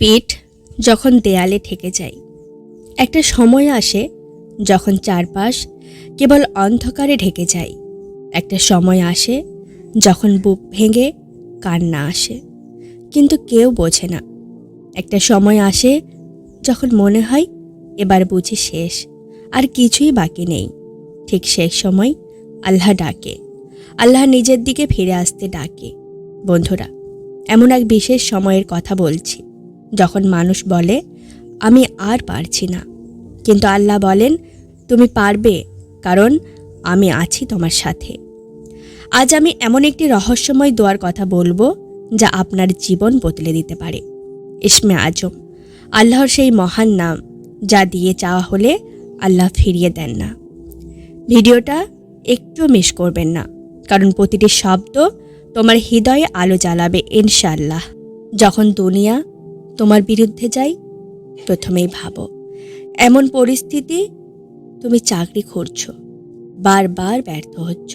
পিঠ যখন দেয়ালে ঠেকে যায়। একটা সময় আসে যখন চারপাশ কেবল অন্ধকারে ঢেকে যায়। একটা সময় আসে যখন বুক ভেঙে কান্না আসে, কিন্তু কেউ বোঝে না। একটা সময় আসে যখন মনে হয় এবার বুঝি শেষ, আর কিছুই বাকি নেই। ঠিক শেষ সময় আল্লাহ ডাকে। আল্লাহ নিজের দিকে ফিরে আসতে ডাকে। বন্ধুরা, এমন এক বিশেষ সময়ের কথা বলছি। যখন মানুষ বলে, আমি আর পারছি না। কিন্তু আল্লাহ বলেন, তুমি পারবে, কারণ আমি আছি তোমার সাথে। আজ আমি এমন একটি রহস্যময় দোয়ার কথা বলব, যা আপনার জীবন বদলে দিতে পারে। ইসমে আজম, আল্লাহর সেই মহান নাম, যা দিয়ে চাওয়া হলে আল্লাহ ফিরিয়ে দেন না। ভিডিওটা একটু মিস করবেন না, কারণ প্রতিটি শব্দ তোমার হৃদয়ে আলো জ্বালাবে ইনশাল্লাহ যখন দুনিয়া তোমার বিরুদ্ধে যাই, প্রথমেই ভাবো। এমন পরিস্থিতি তুমি চাকরি খুঁজছো বারবার ব্যর্থ হচ্ছ।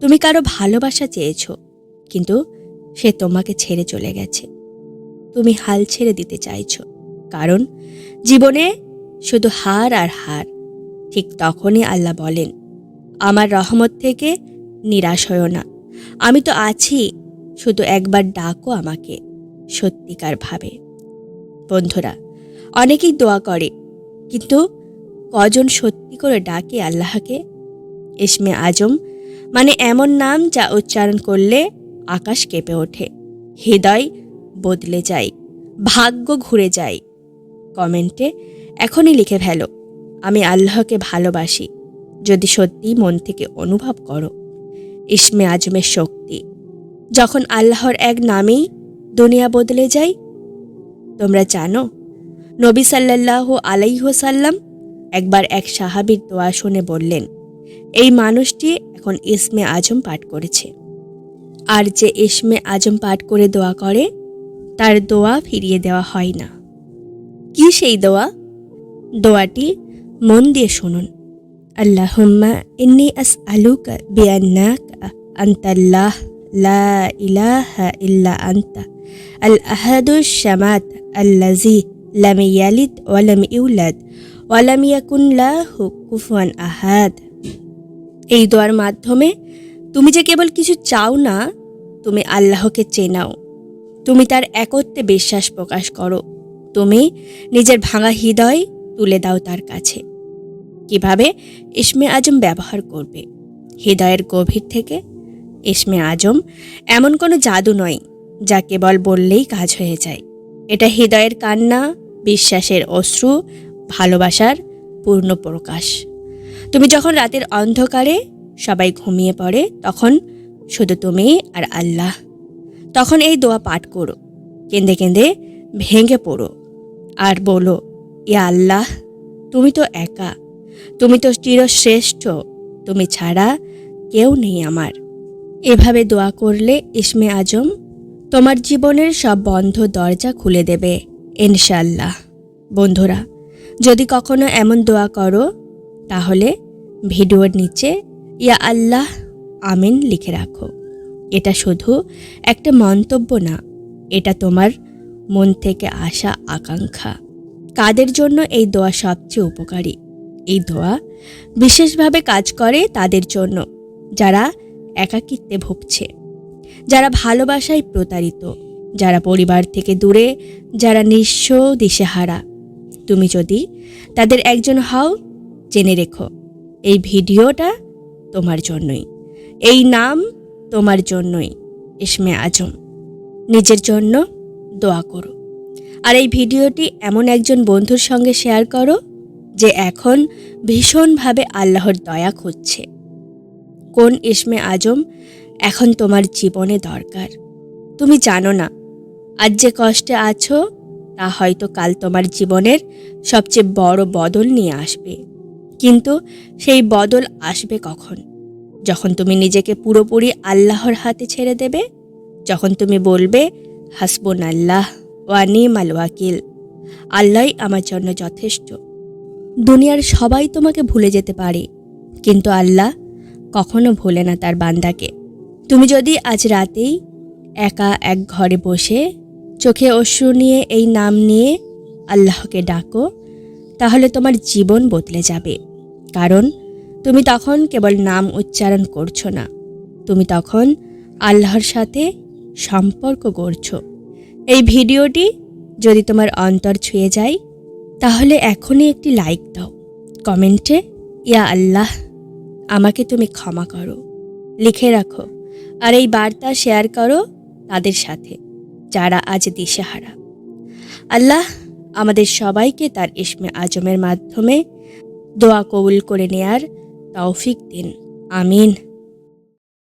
তুমি কারও ভালোবাসা চেয়েছো, কিন্তু সে তোমাকে ছেড়ে চলে গেছে। তুমি হাল ছেড়ে দিতে চাইছো, কারণ জীবনে শুধু হার আর হার, ঠিক তখনই আল্লাহ বলেন, আমার রহমত থেকে নিরাশ হও না। আমি তো আছি, শুধু একবার ডাকো আমাকে সত্যিকার ভাবে। বন্ধুরা, অনেকেই দোয়া করে, কিন্তু কজন সত্যি করে ডাকে আল্লাহকে? ইসমে আজম মানে এমন নাম যা উচ্চারণ করলে আকাশ কেঁপে ওঠে, হৃদয় বদলে যায়, ভাগ্য ঘুরে যায়। কমেন্টে এখনই লিখে ফেলো, আমি আল্লাহকে ভালোবাসি, যদি সত্যি মন থেকে অনুভব করো। ইসমে আজমের শক্তি, যখন আল্লাহর এক নামেই দুনিয়া বদলে যায় তোমরা জানো, নবী সাল্লাল্লাহু আলাইহসাল্লাম একবার এক সাহাবীর দোয়া শুনে বললেন, এই মানুষটি এখন ইসমে আজম পাঠ করেছে। আর যে ইসমে আজম পাঠ করে দোয়া করে, তার দোয়া ফিরিয়ে দেওয়া হয় না। কি সেই দোয়া? দোয়াটি মন দিয়ে শুনুন। আল্লাহুম্মা ইন্নি আস আলুকা আন্তাল্লাহ লা ইলাহা ইল্লা আন্তা, আল আহাদুস শামাত আল্লাজি লাম ইয়ালিদ ওয়ালাম ইউলাদ ওয়ালাম ইয়াকুন লাহু কুফুয়ান আহাদ এই দোয়ার মাধ্যমে তুমি যে কেবল কিছু চাও না, তুমি আল্লাহকে চেনাও। তুমি তার একত্বে বিশ্বাস প্রকাশ করো। তুমি নিজের ভাঙা হৃদয় তুলে দাও তার কাছে। কীভাবে? ইসমে আজম ব্যবহার করবে। হৃদয়ের গভীর থেকে ইসমে আজম এমন কোনো জাদু নয়, যা কেবল বললেই কাজ হয়ে যায়। এটা হৃদয়ের কান্না, বিশ্বাসের অশ্রু, ভালোবাসার পূর্ণ প্রকাশ। তুমি যখন রাতের অন্ধকারে সবাই ঘুমিয়ে পড়ে, তখন শুধু তুমি আর আল্লাহ। তখন এই দোয়া পাঠ করো। কেঁদে কেঁদে ভেঙে পড়ো। আর বলো, ইয়া আল্লাহ, তুমি তো একা। তুমি তো চিরশ্রেষ্ঠ। তুমি ছাড়া কেউ নেই আমার। এভাবে দোয়া করলে ইসমে আজম তোমার জীবনের সব বন্ধ দরজা খুলে দেবে ইনশাল্লাহ বন্ধুরা, যদি কখনো এমন দোয়া করো, তাহলে ভিডিওর নিচে ইয়া আল্লাহ, আমিন লিখে রাখো। এটা শুধু একটা মন্তব্য না, এটা তোমার মন থেকে আসা আকাঙ্ক্ষা। কাদের জন্য এই দোয়া সবচেয়ে উপকারী? এই দোয়া বিশেষভাবে কাজ করে তাদের জন্য, যারা একাকিত্বে ভুগছে। যারা ভালোবাসায় প্রতারিত, যারা পরিবার থেকে দূরে, যারা নিঃস্ব দিশেহারা। তুমি যদি তাদের একজন হও, জেনে রেখো, এই ভিডিওটা তোমার জন্যই। এই নাম তোমার জন্যই, ইসমে আজম। নিজের জন্য দোয়া করো। আর এই ভিডিওটি এমন একজন বন্ধুর সঙ্গে শেয়ার করো, যে এখন ভীষণভাবে আল্লাহর দয়া খুঁজছে। কোন ইসমে আজম এখন তোমার জীবনে দরকার। তুমি জানো না, আজ যে কষ্টে আছো, তা হয়তো কাল তোমার জীবনের সবচেয়ে বড় বদল নিয়ে আসবে। কিন্তু সেই বদল আসবে কখন? যখন তুমি নিজেকে পুরোপুরি আল্লাহর হাতে ছেড়ে দেবে, যখন তুমি বলবে হাসবুন আল্লাহ ওয়ানিম মাল ওয়াকিল, আল্লাহই আমার জন্য যথেষ্ট। দুনিয়ার সবাই তোমাকে ভুলে যেতে পারে, কিন্তু আল্লাহ কখনো ভোলে না তার বান্দাকে। তুমি যদি আজ রাতেই একা এক ঘরে বসে চোখে অশ্রু নিয়ে এই নাম নিয়ে আল্লাহকে ডাকো, তাহলে তোমার জীবন বদলে যাবে। কারণ তুমি তখন কেবল নাম উচ্চারণ করছ না, তুমি তখন আল্লাহর সাথে সম্পর্ক করছ এই ভিডিওটি যদি তোমার অন্তর ছুঁয়ে যায়, তাহলে এখনই একটি লাইক দাও। কমেন্টে, ইয়া আল্লাহ, আমাকে তুমি ক্ষমা করো। লিখে রাখো। আর এই বার্তা শেয়ার করো তাদের সাথে, যারা আজ দিশেহারা। আল্লাহ আমাদের সবাইকে তার ইসমে আজমের মাধ্যমে দোয়া কবুল করে নেয়ার তৌফিক দিন। আমিন।